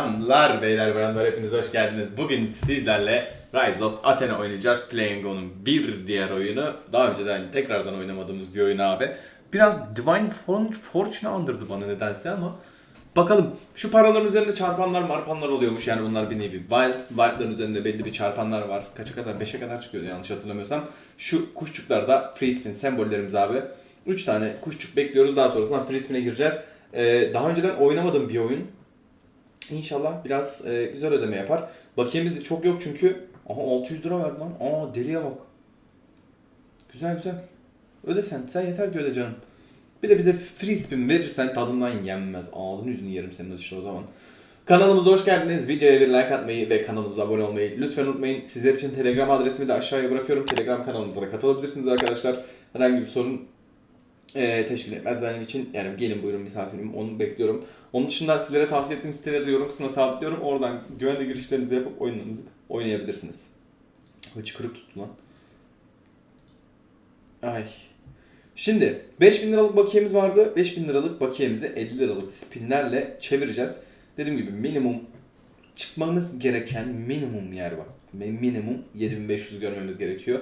Selamlar beyler bayanlar hepiniz hoş geldiniz. Bugün sizlerle Rise of Athena oynayacağız. Playing bir diğer oyunu. Daha önceden tekrardan oynamadığımız bir oyun abi. Biraz Divine For- Fortune andırdı bana nedense ama Bakalım şu paraların üzerinde çarpanlar marpanlar oluyormuş yani bunlar bir nevi wild. Wild'ların üzerinde belli bir çarpanlar var. Kaça kadar? 5'e kadar çıkıyordu yanlış hatırlamıyorsam. Şu kuşçuklar da free spin sembollerimiz abi. 3 tane kuşçuk bekliyoruz daha sonrasında free spin'e gireceğiz. Ee, daha önceden oynamadığım bir oyun. İnşallah biraz e, güzel ödeme yapar. Bakayım dedi çok yok çünkü. Aha 600 lira verdi lan. Aa deliye bak. Güzel güzel. Öde sen. Sen yeter ki öde canım. Bir de bize free spin verirsen tadından yenmez. Ağzını yüzünü yerim senin işte o zaman. Kanalımıza hoş geldiniz. Videoya bir like atmayı ve kanalımıza abone olmayı lütfen unutmayın. Sizler için Telegram adresimi de aşağıya bırakıyorum. Telegram kanalımıza da katılabilirsiniz arkadaşlar. Herhangi bir sorun e, teşkil etmez benim için. Yani gelin buyurun misafirim onu bekliyorum. Onun dışında sizlere tavsiye ettiğim siteleri de yorum kısmına sabitliyorum. Oradan güvenli girişlerinizi yapıp oyunlarınızı oynayabilirsiniz. Hıçkırık tuttu lan. Ay. Şimdi 5000 liralık bakiyemiz vardı. 5000 liralık bakiyemizi 50 liralık spinlerle çevireceğiz. Dediğim gibi minimum çıkmamız gereken minimum yer bak. Minimum 7500 görmemiz gerekiyor.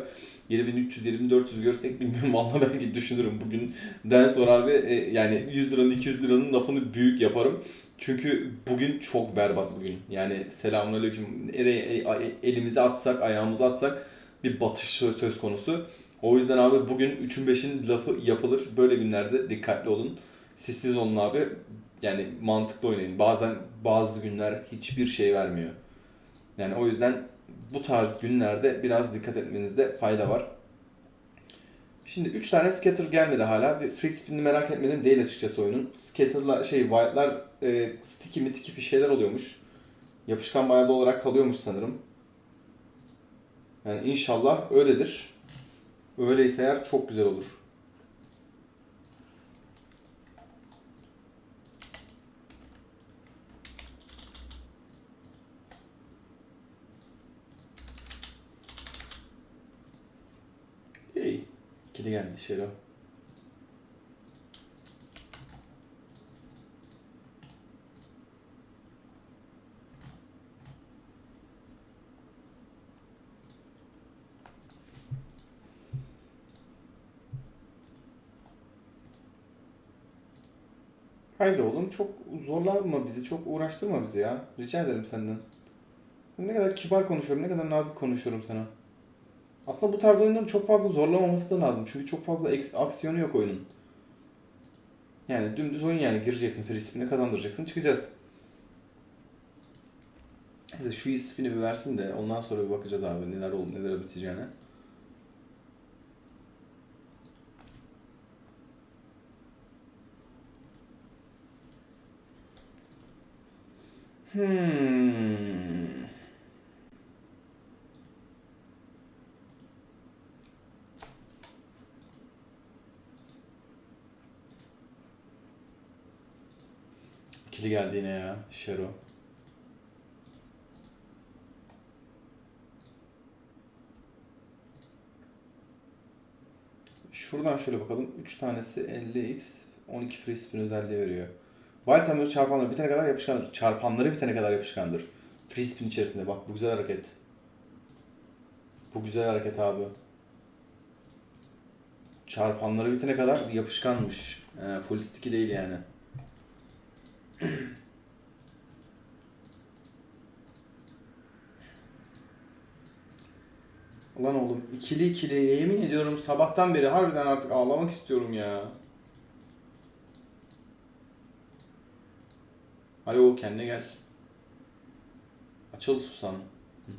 7300 7400 görsek bilmiyorum valla belki düşünürüm bugünden sonra abi e, yani 100 liranın 200 liranın lafını büyük yaparım. Çünkü bugün çok berbat bugün. Yani selamünaleyküm nereye e- elimizi atsak ayağımızı atsak bir batış söz konusu. O yüzden abi bugün 3'ün 5'in lafı yapılır. Böyle günlerde dikkatli olun. Sessiz olun abi. Yani mantıklı oynayın. Bazen bazı günler hiçbir şey vermiyor. Yani o yüzden bu tarz günlerde biraz dikkat etmenizde fayda var. Şimdi 3 tane scatter gelmedi hala. Bir free spin'i merak etmedim değil açıkçası oyunun. Scatter'la şey white'lar e, sticky mitiki bir şeyler oluyormuş. Yapışkan bayağı olarak kalıyormuş sanırım. Yani inşallah öyledir. Öyleyse eğer çok güzel olur. İkili geldi Şero. Haydi oğlum çok zorlama bizi, çok uğraştırma bizi ya. Rica ederim senden. Ne kadar kibar konuşuyorum, ne kadar nazik konuşuyorum sana. Aslında bu tarz oyunların çok fazla zorlamaması da lazım. Çünkü çok fazla aksiyonu yok oyunun. Yani dümdüz oyun yani gireceksin, free kazandıracaksın, çıkacağız. Neyse şu spin'i bir versin de ondan sonra bir bakacağız abi neler olup neler biteceğine. Hmm. İkili geldi yine ya. Şero. Şuradan şöyle bakalım. 3 tanesi 50x 12 free spin özelliği veriyor. Wild Hammer çarpanları bitene kadar yapışkandır. Çarpanları bitene kadar yapışkandır. Free spin içerisinde. Bak bu güzel hareket. Bu güzel hareket abi. Çarpanları bitene kadar yapışkanmış. Ee, full sticky değil yani. Ulan oğlum ikili ikili yemin ediyorum sabahtan beri harbiden artık ağlamak istiyorum ya. Alo kendine gel. Açıl susam. Hı.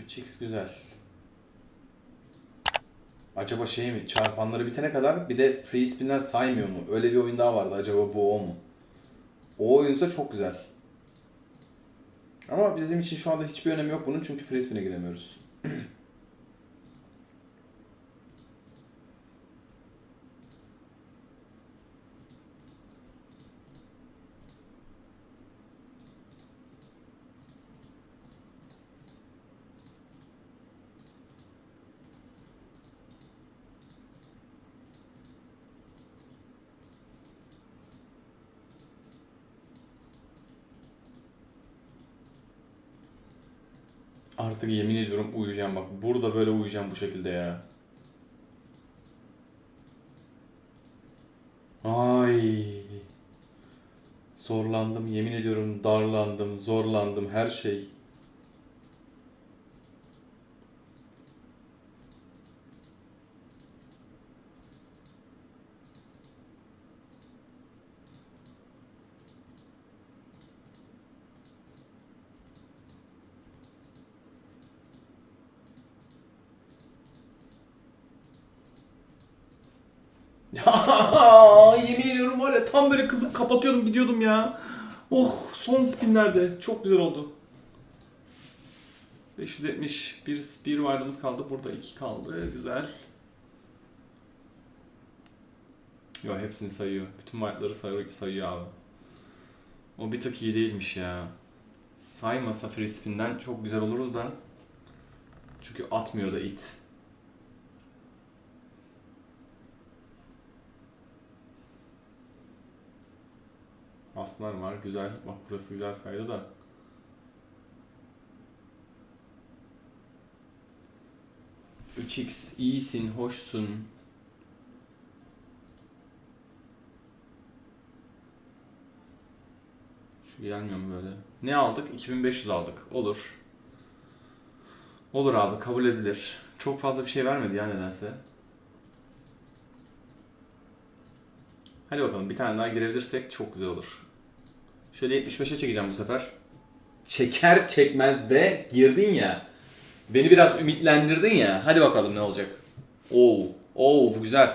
3x güzel. Acaba şey mi? Çarpanları bitene kadar bir de free spin'den saymıyor mu? Öyle bir oyun daha vardı. Acaba bu o mu? O oyunsa çok güzel. Ama bizim için şu anda hiçbir önemi yok bunun çünkü free spin'e giremiyoruz. Artık yemin ediyorum uyuyacağım bak. Burada böyle uyuyacağım bu şekilde ya. Ay. Zorlandım yemin ediyorum darlandım, zorlandım her şey. Yemin ediyorum var ya tam böyle kızıp kapatıyordum gidiyordum ya. Oh son spinlerde çok güzel oldu. 570 bir, bir wild'ımız kaldı. Burada iki kaldı. Güzel. Yo hepsini sayıyor. Bütün wild'ları sayıyor, sayıyor abi. O bir tık iyi değilmiş ya. Saymasa free spin'den çok güzel olurdu da. Çünkü atmıyor da it. Aslan var güzel. Bak burası güzel saydı da. Üç x iyisin, hoşsun. Şu gelmiyor mu böyle? Ne aldık? 2500 aldık. Olur. Olur abi kabul edilir. Çok fazla bir şey vermedi ya nedense. Hadi bakalım bir tane daha girebilirsek çok güzel olur. Şöyle 75'e çekeceğim bu sefer. Çeker çekmez de girdin ya. Beni biraz ümitlendirdin ya. Hadi bakalım ne olacak. Oo, oo bu güzel.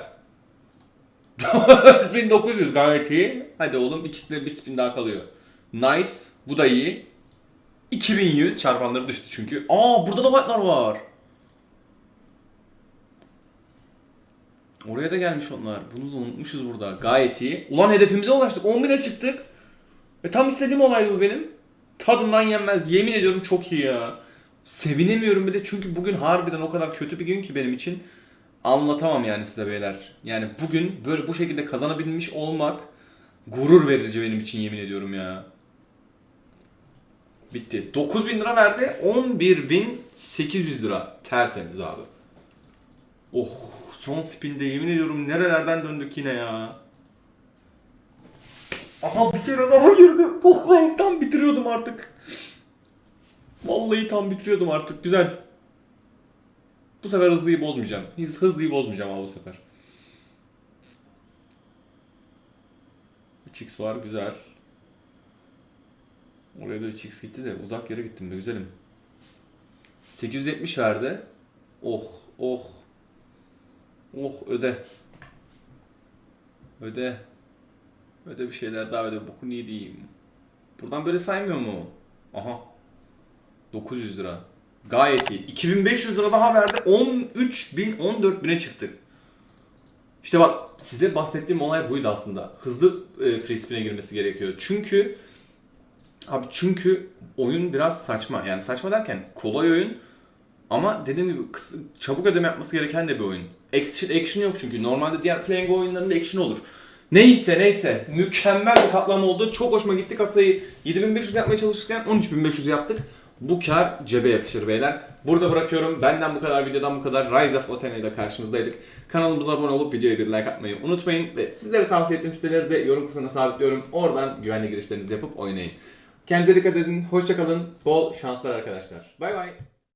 1900 gayet iyi. Hadi oğlum ikisinde bir spin daha kalıyor. Nice. Bu da iyi. 2100 çarpanları düştü çünkü. Aa burada da white'lar var. Oraya da gelmiş onlar. Bunu da unutmuşuz burada. Gayet iyi. Ulan hedefimize ulaştık. 11'e çıktık. E tam istediğim olaydı bu benim. Tadından yenmez. Yemin ediyorum çok iyi ya. Sevinemiyorum bir de çünkü bugün harbiden o kadar kötü bir gün ki benim için. Anlatamam yani size beyler. Yani bugün böyle bu şekilde kazanabilmiş olmak gurur verici benim için yemin ediyorum ya. Bitti. 9000 lira verdi. 11800 lira. Tertemiz abi. Oh son spinde yemin ediyorum nerelerden döndük yine ya. Aha bir kere daha girdim. Oh, tam bitiriyordum artık. Vallahi tam bitiriyordum artık. Güzel. Bu sefer hızlıyı bozmayacağım. Hız, hızlıyı bozmayacağım abi bu sefer. 3x var güzel. Oraya da 3x gitti de uzak yere gittim de güzelim. 870 verdi. Oh oh. Oh öde. Öde. Öde bir şeyler daha öde. Bokunu yediğim. Buradan böyle saymıyor mu? Aha. 900 lira. Gayet iyi. 2500 lira daha verdi. 13.000 14.000'e çıktık. İşte bak size bahsettiğim olay buydu aslında. Hızlı e, free spin'e girmesi gerekiyor. Çünkü abi çünkü oyun biraz saçma. Yani saçma derken kolay oyun ama dediğim gibi kısa- çabuk ödeme yapması gereken de bir oyun. Action, action yok çünkü. Normalde diğer playing oyunlarında action olur. Neyse neyse. Mükemmel bir katlama oldu. Çok hoşuma gitti kasayı. 7500 yapmaya çalışırken 13500 yaptık. Bu kar cebe yakışır beyler. Burada bırakıyorum. Benden bu kadar, videodan bu kadar. Rise of Athena ile karşınızdaydık. Kanalımıza abone olup videoya bir like atmayı unutmayın. Ve sizlere tavsiye ettiğim siteleri de yorum kısmına sabitliyorum. Oradan güvenli girişlerinizi yapıp oynayın. Kendinize dikkat edin. Hoşçakalın. Bol şanslar arkadaşlar. Bay bay.